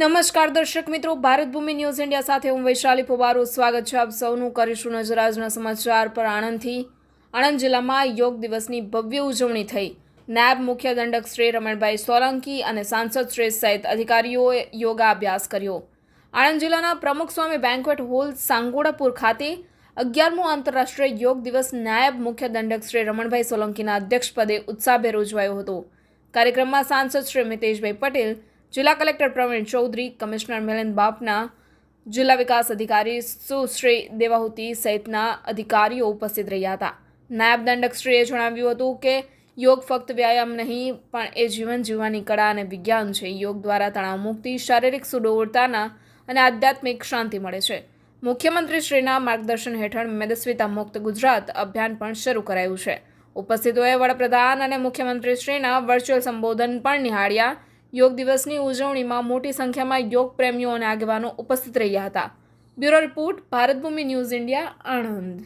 નમસ્કાર દર્શક મિત્રો, ભારત ભૂમિ ન્યૂઝ ઇન્ડિયા સાથે હું વૈશાલી ફુવારો સ્વાગત છે આપ સૌનું. કરીશું નજર આજના સમાચાર પર આણંદથી. આણંદ જિલ્લામાં યોગ દિવસની ભવ્ય ઉજવણી થઈ. નાયબ મુખ્ય દંડક શ્રી રમણભાઈ સોલંકી અને સાંસદ શ્રી સહિત અધિકારીઓએ યોગાભ્યાસ કર્યો. આણંદ જિલ્લાના પ્રમુખ સ્વામી બેન્ક્વેટ હોલ સાંગોડાપુર ખાતે અગિયારમો આંતરરાષ્ટ્રીય યોગ દિવસ નાયબ મુખ્ય દંડક શ્રી રમણભાઈ સોલંકીના અધ્યક્ષપદે ઉત્સાહભેર ઉજવાયો હતો. કાર્યક્રમમાં સાંસદ શ્રી મિતેશભાઈ પટેલ જિલ્લા કલેક્ટર પ્રવીણ ચૌધરી, કમિશનર મિલન બાપના જિલ્લા વિકાસ અધિકારી સુશ્રી દેવાહુતિ સહિતના અધિકારીઓ ઉપસ્થિત રહ્યા હતા. નાયબ દંડકશ્રીએ જણાવ્યું હતું કે, યોગ ફક્ત વ્યાયામ નહીં, પણ એ જીવન જીવવાની કળા અને વિજ્ઞાન છે. યોગ દ્વારા તણાવ મુક્તિ, શારીરિક સુડોળતાના અને આધ્યાત્મિક શાંતિ મળે છે. મુખ્યમંત્રીશ્રીના માર્ગદર્શન હેઠળ મેદસ્વીતા મુક્ત ગુજરાત અભિયાન પણ શરૂ કરાયું છે. ઉપસ્થિતોએ વડાપ્રધાન અને મુખ્યમંત્રીશ્રીના વર્ચ્યુઅલ સંબોધન પણ નિહાળ્યા. યોગ દિવસની ઉજવણીમાં મોટી સંખ્યામાં યોગ પ્રેમીઓ અને આગેવાનો ઉપસ્થિત રહ્યા હતા. Bureau report Bharatbhumi news India, Anand.